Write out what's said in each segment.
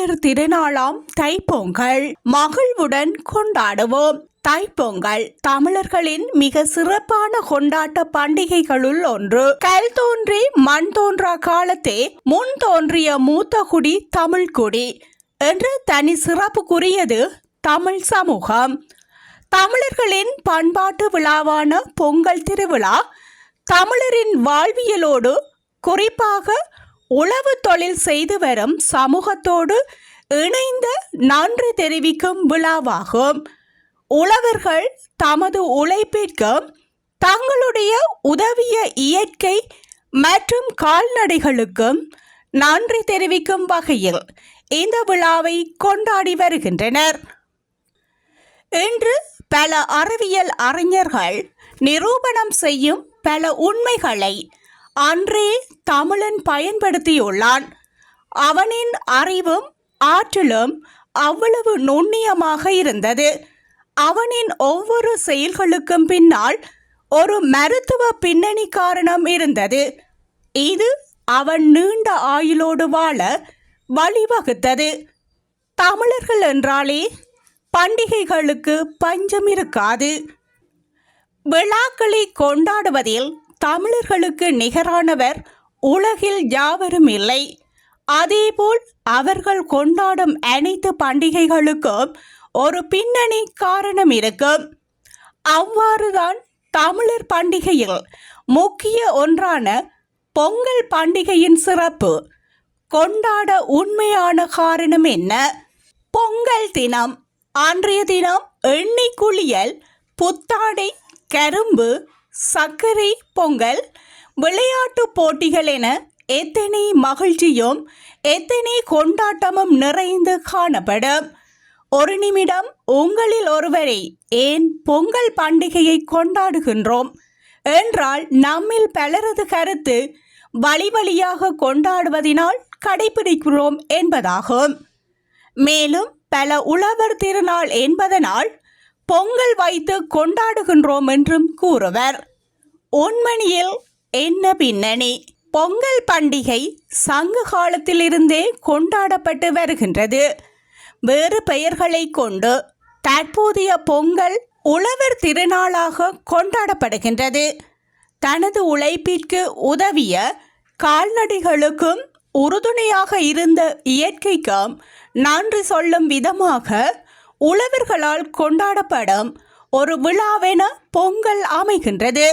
தமிழர் திருநாளாம் தைப்பொங்கல் மகிழ்வுடன் கொண்டாடுவோம். தைப்பொங்கல் தமிழர்களின் மிக சிறப்பான கொண்டாட்ட பண்டிகைகளுள் ஒன்று. கல் தோன்றி மண் தோன்றா காலத்தே முன் தோன்றிய மூத்த குடி தமிழ் குடி என்று தனி சிறப்புக்குரியது தமிழ் சமூகம். தமிழர்களின் பண்பாட்டு விழாவான பொங்கல் திருவிழா தமிழரின் வாழ்வியலோடு குறிப்பாக உழவு தொழில் செய்து வரும் சமூகத்தோடு இணைந்த நன்றி தெரிவிக்கும் விழாவாகும். உழவர்கள் தமது உழைப்பிற்கும் தங்களுடைய உதவிய இயற்கை மற்றும் கால்நடைகளுக்கும் நன்றி தெரிவிக்கும் வகையில் இந்த விழாவை கொண்டாடி வருகின்றனர். இன்று பல அறிவியல் அறிஞர்கள் நிரூபணம் செய்யும் பல உண்மைகளை அன்றே தமிழன் பயன்படுத்தியுள்ளான். அவனின் அறிவும் ஆற்றலும் அவ்வளவு நுண்ணியமாக இருந்தது. அவனின் ஒவ்வொரு செயல்களுக்கும் பின்னால் ஒரு மருத்துவ பின்னணி காரணம் இருந்தது. இது அவன் நீண்ட ஆயுளோடு வாழ வழிவகுத்தது. தமிழர்கள் என்றாலே பண்டிகைகளுக்கு பஞ்சம் இருக்காது. விழாக்களை கொண்டாடுவதில் தமிழர்களுக்கு நிகரானவர் உலகில் யாவரும் இல்லை. அதேபோல் அவர்கள் கொண்டாடும் அனைத்து பண்டிகைகளுக்கும் ஒரு பின்னணி காரணம் இருக்கும் அவ்வாறுதான் தமிழர் பண்டிகையில் முக்கிய ஒன்றான பொங்கல் பண்டிகையின் சிறப்பு கொண்டாட உண்மையான காரணம் என்ன? பொங்கல் தினம் அன்றைய தினம் எண்ணெய் குளியல் புத்தாடை கரும்பு சர்க்கரை பொங்கல் விளையாட்டு போட்டிகள் என எத்தனை மகிழ்ச்சியும் எத்தனை கொண்டாட்டமும் நிறைந்து காணப்படும். ஒரு நிமிடம் உங்களில் ஒருவரை ஏன் பொங்கல் பண்டிகையை கொண்டாடுகின்றோம்? என்றால் நம்மில் பலரது கருத்து வழி வழியாக கொண்டாடுவதினால் கடைபிடிக்கிறோம் என்பதாகும். மேலும் பல உழவர் திருநாள் என்பதனால் பொங்கல் வைத்து கொண்டாடுகின்றோம் என்றும் கூறுவர். உண்மணியில் என்ன பின்னணி? பொங்கல் பண்டிகை சங்க காலத்திலிருந்தே கொண்டாடப்பட்டு வருகின்றது. வேறு பெயர்களை கொண்டு தற்போதைய பொங்கல் உழவர் திருநாளாக கொண்டாடப்படுகின்றது. தனது உழைப்பிற்கு உதவிய கால்நடைகளுக்கும் உறுதுணையாக இருந்த இயற்கைக்கும் நன்றி சொல்லும் விதமாக உழவர்களால் கொண்டாடப்படும் ஒரு விழாவென பொங்கல் அமைகின்றது.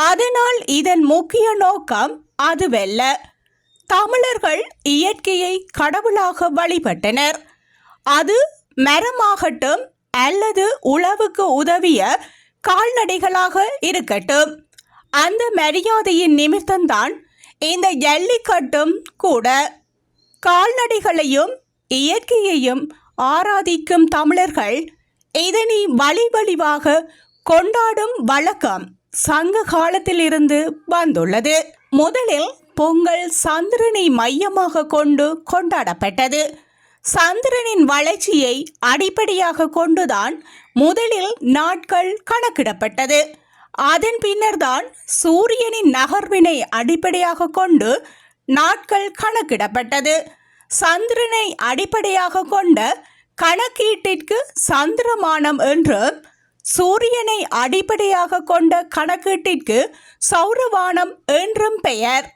அதனால் இதன் முக்கிய நோக்கம் அதுவல்ல. தமிழர்கள் இயற்கையை கடவுளாக வழிபட்டனர். அது மரமாகட்டும் அல்லது உழவுக்கு உதவிய கால்நடைகளாக இருக்கட்டும். அந்த மரியாதையின் நிமித்தம்தான் இந்த ஜல்லிக்கட்டும் கூட. கால்நடைகளையும் இயற்கையையும் ஆராதிக்கும் தமிழர்கள் இதனை வழி வழிவாக கொண்டாடும் வழக்கம். சங்க காலத்திலிருந்து வந்துள்ளது. முதலில் பொங்கல் சந்திரனை மையமாக கொண்டு கொண்டாடப்பட்டது. சந்திரனின் வளர்ச்சியை அடிப்படையாக கொண்டுதான் முதலில் நாட்கள் கணக்கிடப்பட்டது. அதன் பின்னர்தான் சூரியனின் நகர்வினை அடிப்படையாக கொண்டு நாட்கள் கணக்கிடப்பட்டது. சந்திரனை அடிப்படையாக கொண்ட கணக்கீட்டிற்கு சந்திரமானம் என்றும் சூரியனை அடிப்படையாக கொண்ட கணக்கீட்டிற்கு சௌரவானம் என்றும் பெயர்.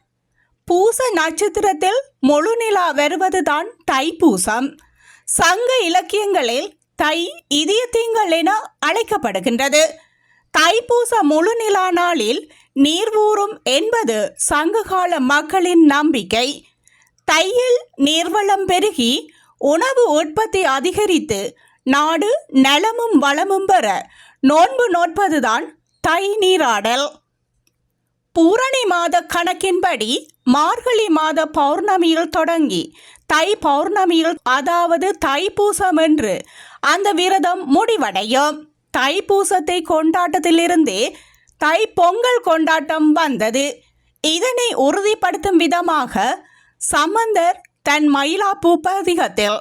பூச நட்சத்திரத்தில் முழுநிலா வருவதுதான் தைப்பூசம். சங்க இலக்கியங்களில் தை இதயத்திங்கள் என அழைக்கப்படுகின்றது. தைப்பூச முழுநிலா நாளில் நீர்வூறும் என்பது சங்ககால மக்களின் நம்பிக்கை. தையில் நீர்வளம் பெருகி உணவு உற்பத்தி அதிகரித்து நாடு நலமும் வளமும் பெற நோன்பு நோட்பதுதான் தை நீராடல். பூரணி மாத கணக்கின்படி மார்கழி மாத பௌர்ணமியில் தொடங்கி தை பௌர்ணமியில் அதாவது தைப்பூசம் என்று அந்த விரதம் முடிவடையும். தைப்பூசத்தை கொண்டாட்டத்திலிருந்தே தை பொங்கல் கொண்டாட்டம் வந்தது. இதனை உறுதிப்படுத்தும் விதமாக சம்பந்தர் தன் மயிலாப்பூ பதிகத்தில்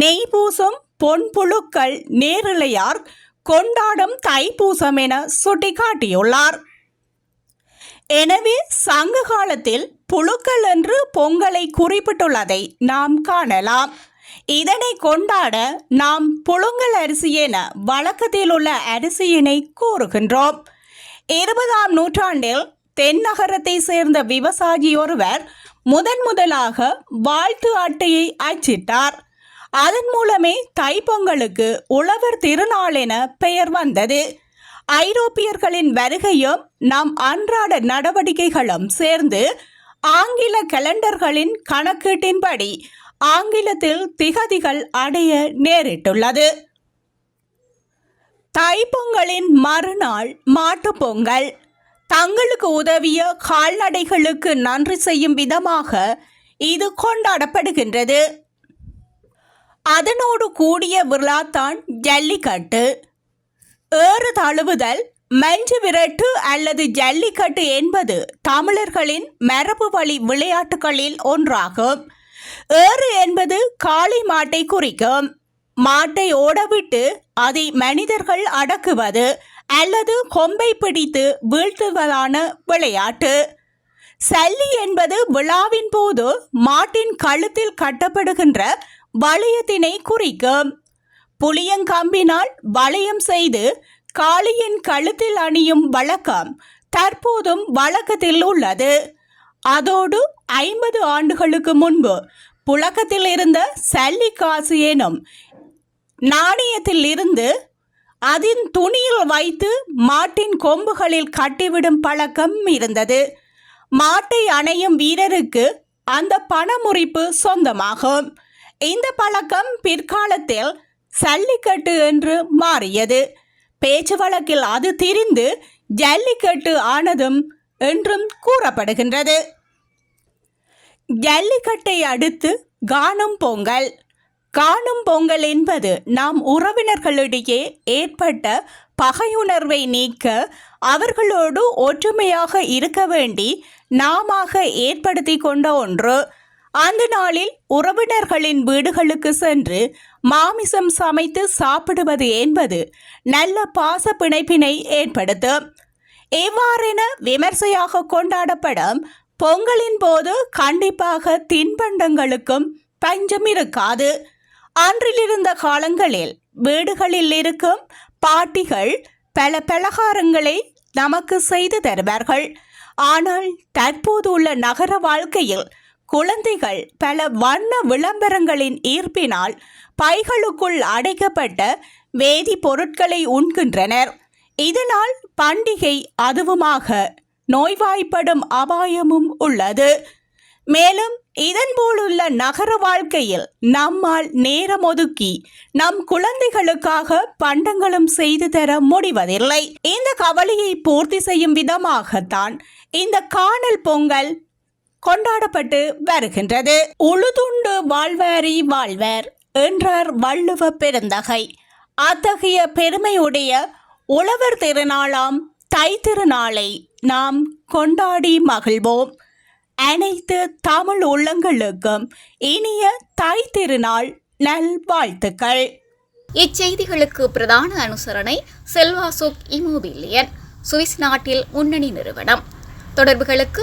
நெய் பூசும் பொன் புழுக்கள் நேரிழையார் கொண்டாடும் தைப்பூசம் என சுட்டிக்காட்டியுள்ளார். எனவே சங்க காலத்தில் புழுக்கள் என்று பொங்கலை குறிப்பிட்டுள்ளதை நாம் காணலாம். இதனை கொண்டாட நாம் புழுங்கல் அரிசி என வழக்கத்தில் உள்ள அரிசியினை கூறுகின்றோம். இருபதாம் நூற்றாண்டில் தென்னகரத்தை சேர்ந்த விவசாயி ஒருவர் முதன் முதலாக வாழ்த்து அட்டையை அச்சிட்டார். அதன் மூலமே தைப்பொங்கலுக்கு உழவர் திருநாள் என பெயர் வந்தது. ஐரோப்பியர்களின் வருகையும் நம் அன்றாட நடவடிக்கைகளும் சேர்ந்து ஆங்கில கலண்டர்களின் கணக்கீட்டின்படி ஆங்கிலத்தில் திகதிகள் அடைய நேரிட்டுள்ளது. தைப்பொங்கலின் மறுநாள் மாட்டுப்பொங்கல் தங்களுக்கு உதவிய கால்நடைகளுக்கு நன்றி செய்யும் விதமாக இது கொண்டாடப்படுகின்றது. அதனோடு கூடிய விழாத்தான் ஜல்லிக்கட்டு. ஏறு தழுவுதல் மஞ்சு விரட்டு அல்லது ஜல்லிக்கட்டு என்பது தமிழர்களின் மரபு வழி விளையாட்டுகளில் ஒன்றாகும். ஏறு என்பது காளி மாட்டை குறிக்கும். மாட்டை ஓடவிட்டு அதை மனிதர்கள் அடக்குவது அல்லது கொம்பை பிடித்து வீழ்த்துவதான விளையாட்டு. சல்லி என்பது விழாவின் போது மாட்டின் கழுத்தில் கட்டப்படுகின்ற வளையத்தினை குறிக்கும் புளியங்கம்பினால் வளையம் செய்து காளியின் கழுத்தில் அணியும் வழக்கம் தற்போதும் வழக்கத்தில் உள்ளது. அதோடு ஐம்பது ஆண்டுகளுக்கு முன்பு புழக்கத்தில் இருந்த சல்லி காசு எனும் நாணயத்தில் இருந்து அதன் துணியில் வைத்து மாட்டின் கொம்புகளில் கட்டிவிடும் பழக்கம் இருந்தது. மாட்டை அணையும் வீரருக்கு அந்த பணமுறிப்பு சொந்தமாகும். இந்த பழக்கம் பிற்காலத்தில் சல்லிக்கட்டு என்று மாறியது. பேச்சு வழக்கில் அது திரிந்து ஜல்லிக்கட்டு ஆனதும் என்றும் கூறப்படுகின்றது. ஜல்லிக்கட்டை அடுத்து காணும் பொங்கல். காணும் பொங்கல் என்பது நாம் உறவினர்களிடையே ஏற்பட்ட பகையுணர்வை நீக்க அவர்களோடு ஒற்றுமையாக இருக்க வேண்டி நாமாக ஏற்படுத்தி கொண்ட ஒன்று. அந்த நாளில் உறவினர்களின் வீடுகளுக்கு சென்று மாமிசம் சமைத்து சாப்பிடுவது என்பது நல்ல பாச பிணைப்பினை ஏற்படுத்தும். இவ்வாறென விமர்சையாக கொண்டாடப்படும் பொங்கலின் போது கண்டிப்பாக தின்பண்டங்களுக்கும் பஞ்சம் இருக்காது. அன்றிலிருந்த காலங்களில் வீடுகளில் இருக்கும் பாட்டிகள் பல பலகாரங்களை நமக்கு செய்து தருவார்கள். ஆனால் தற்போது உள்ள நகர வாழ்க்கையில் குழந்தைகள் பல வண்ண விளம்பரங்களின் ஈர்ப்பினால் பைகளுக்குள் அடைக்கப்பட்ட வேதி பொருட்களை உண்கின்றனர். இதனால் பண்டிகை அதுவுமாக நோய்வாய்ப்படும் அபாயமும் உள்ளது. மேலும் இதன் போலுள்ள நகர வாழ்க்கையில் நம்மால் நேரம் ஒதுக்கி நம் குழந்தைகளுக்காக பண்டங்களும் செய்து தர முடிவதில்லை. இந்த கவலையை பூர்த்தி செய்யும் விதமாகத்தான் இந்த காணல் பொங்கல் கொண்டாடப்பட்டு வருகின்றது. உழுதுண்டு வாழ்வாரி வாழ்வர் என்றார் வள்ளுவ பெருந்தகை. அத்தகைய பெருமையுடைய உழவர் திருநாளாம் தை திருநாளை நாம் கொண்டாடி மகிழ்வோம். அனைத்து தமிழ் உள்ளங்களுக்கும் இனிய தை திருநாள் நல்வாழ்த்துக்கள். இச்செய்திகளுக்கு பிரதான அனுசரணை செல்வாசுக் இமோபிலியன் சுவிஸ் நாட்டில் முன்னணி நிறுவனம். தொடர்புகளுக்கு